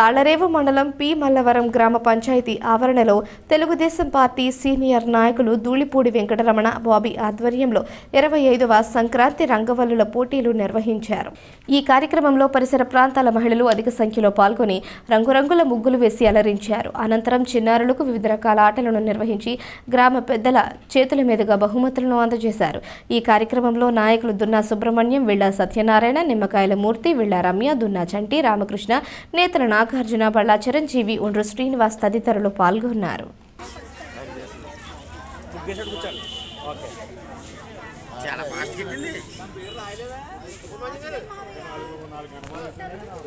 తాళ్ళరేవు మండలం పి. మల్లవరం గ్రామ పంచాయతీ ఆవరణలో తెలుగుదేశం పార్టీ సీనియర్ నాయకులు ధూళిపూడి వెంకటరమణ బాబీ ఆధ్వర్యంలో ఇరవై ఐదవ సంక్రాంతి రంగవల్లుల పోటీలు నిర్వహించారు. ఈ కార్యక్రమంలో పరిసర ప్రాంతాల మహిళలు అధిక సంఖ్యలో పాల్గొని రంగురంగుల ముగ్గులు వేసి అలరించారు. అనంతరం చిన్నారులకు వివిధ రకాల ఆటలను నిర్వహించి గ్రామ పెద్దల చేతుల మీదుగా బహుమతులను అందజేశారు. ఈ కార్యక్రమంలో నాయకులు దున్నా సుబ్రహ్మణ్యం విళ్ళ సత్యనారాయణ నిమ్మకాయల మూర్తి విళ్ళ రమ్య దున్నా చంటి రామకృష్ణ నేతల నాగార్జున బళ్ళా చిరంజీవి ఉండ్రు శ్రీనివాస్ తదితరులు పాల్గొన్నారు. ముగ్గేసాడు కూర్చోండి ఓకే చాలా ఫాస్ట్ గిట్టింది.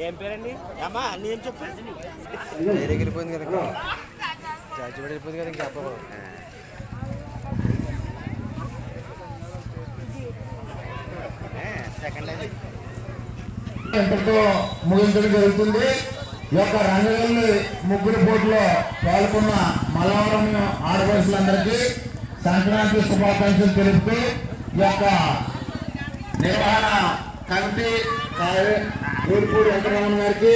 ఏం పేరండి? అమ్మా అన్ని ఏం చెప్పాను వేరేకి వెళ్ళిపోయింది కదా జార్జి పడి వెళ్ళిపోయింది కదా ఇంకా చెప్పకూడదు సెకండ్ అది ఇంతటితో ముగించడం జరుగుతుంది? యొక్క రంగవల్లి ముగ్గురు పోటీలో పాల్గొన్న మలవరం ఆడపడుషులందరికీ సంక్రాంతి శుభాకాంక్షలు తెలుపుతూ ఈ యొక్క నిర్వహణ కమిటీ ఊరుపూడి వెంకటరమణ గారికి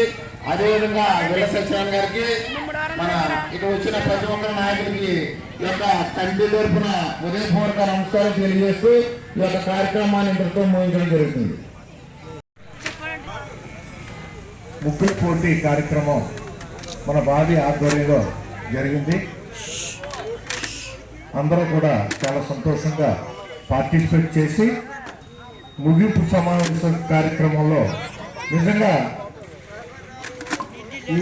అదేవిధంగా వీళ్ళ సత్యనారాయణ గారికి మన ఇక్కడ వచ్చిన ప్రతి ఒక్కరి నాయకుడికి ఈ యొక్క కమిటీ తరపున ఉదయపూర్వక నమస్కారం తెలియజేస్తూ ఈ యొక్క కార్యక్రమాన్ని ఇంతటితో ముగించడం జరుగుతుంది. ముగ్గురు పోటీ కార్యక్రమం మన బావి ఆధ్వర్యంలో జరిగింది. అందరూ కూడా చాలా సంతోషంగా పార్టిసిపేట్ చేసి ముగింపు సమావేశ కార్యక్రమంలో నిజంగా ఈ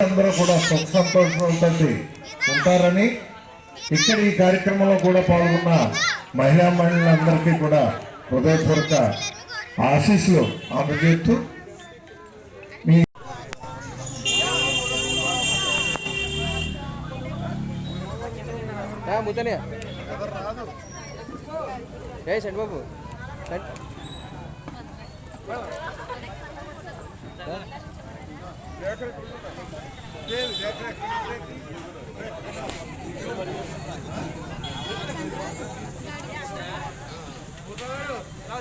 అందరూ కూడా సుఖ సంతోషంతో ఉంటారని ఇక్కడ ఈ కార్యక్రమంలో కూడా పాల్గొన్న మహిళా మహిళలందరికీ కూడా హృదయపూర్వక ఆశీస్సులు అందజేస్తూ మీ ముద్దనే. ఏ షణ్ బాబు అందరికీ నమస్కారం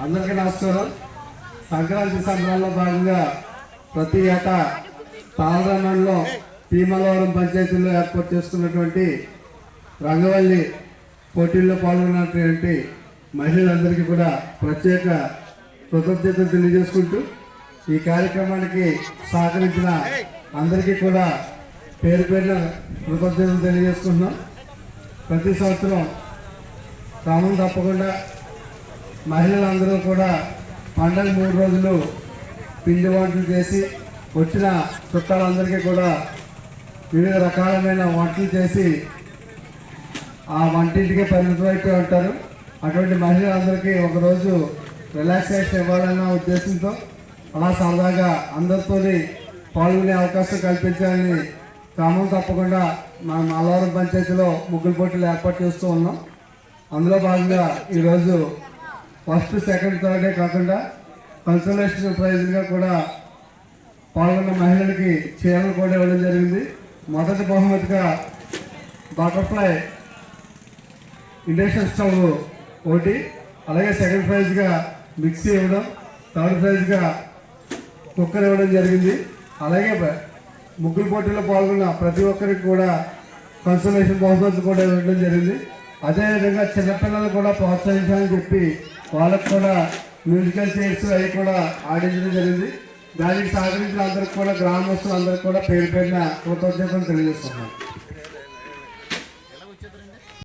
అందరికీ నమస్కారం. సంక్రాంతి సంబరాల్లో భాగంగా ప్రతి ఏటా తాళరా భీమలవరం పంచాయతీలో ఏర్పాటు చేసుకున్నటువంటి రంగవల్లి పోటీల్లో పాల్గొన్నటువంటి మహిళలందరికీ కూడా ప్రత్యేక కృతజ్ఞతలు తెలియజేసుకుంటూ ఈ కార్యక్రమానికి సహకరించిన అందరికీ కూడా పేరు పేరున కృతజ్ఞతలు తెలియజేసుకుంటున్నాం. ప్రతి సంవత్సరం క్రమం తప్పకుండా మహిళలందరూ కూడా పండగ మూడు రోజులు పిండి వంటలు చేసి వచ్చిన చుట్టాలందరికీ కూడా వివిధ రకాలమైన వంటలు చేసి ఆ వంటింటికే పరిమితం ఉంటారు. అటువంటి మహిళలందరికీ ఒకరోజు రిలాక్సేషన్ ఇవ్వాలన్న ఉద్దేశంతో అలా సరదాగా అందరితో పాల్గొనే అవకాశం కల్పించాలని క్రమం తప్పకుండా మనం మల్లవరం పంచాయతీలో ముగ్గులు పోటీలు ఏర్పాటు చేస్తూ ఉన్నాం. అందులో భాగంగా ఈరోజు ఫస్ట్ సెకండ్ థర్డే కాకుండా కన్సల్టేషన్ ప్రైజ్గా కూడా పాల్గొన్న మహిళలకి చీరలు కూడా ఇవ్వడం జరిగింది. మొదటి బహుమతిగా బటర్ఫ్లై ఇండక్షన్ స్టవ్ ఒకటి అలాగే సెకండ్ ప్రైజ్గా మిక్సీ ఇవ్వడం థర్డ్ ప్రైజ్గా కుక్కర్ ఇవ్వడం జరిగింది. అలాగే ముగ్గురు పోటీలో పాల్గొన్న ప్రతి ఒక్కరికి కూడా కన్సల్టేషన్ బహుమతులు కూడా ఇవ్వడం జరిగింది. అదేవిధంగా చిన్నపిల్లలు కూడా ప్రోత్సహించాలని చెప్పి వాళ్ళకు కూడా మ్యూజికల్ చైర్స్ అవి కూడా ఆడించడం జరిగింది. దానికి సహకరించిన అందరికి కూడా గ్రామస్తులందరికీ కూడా పేరు పేరున కృతజ్ఞతలు తెలియజేస్తున్నాను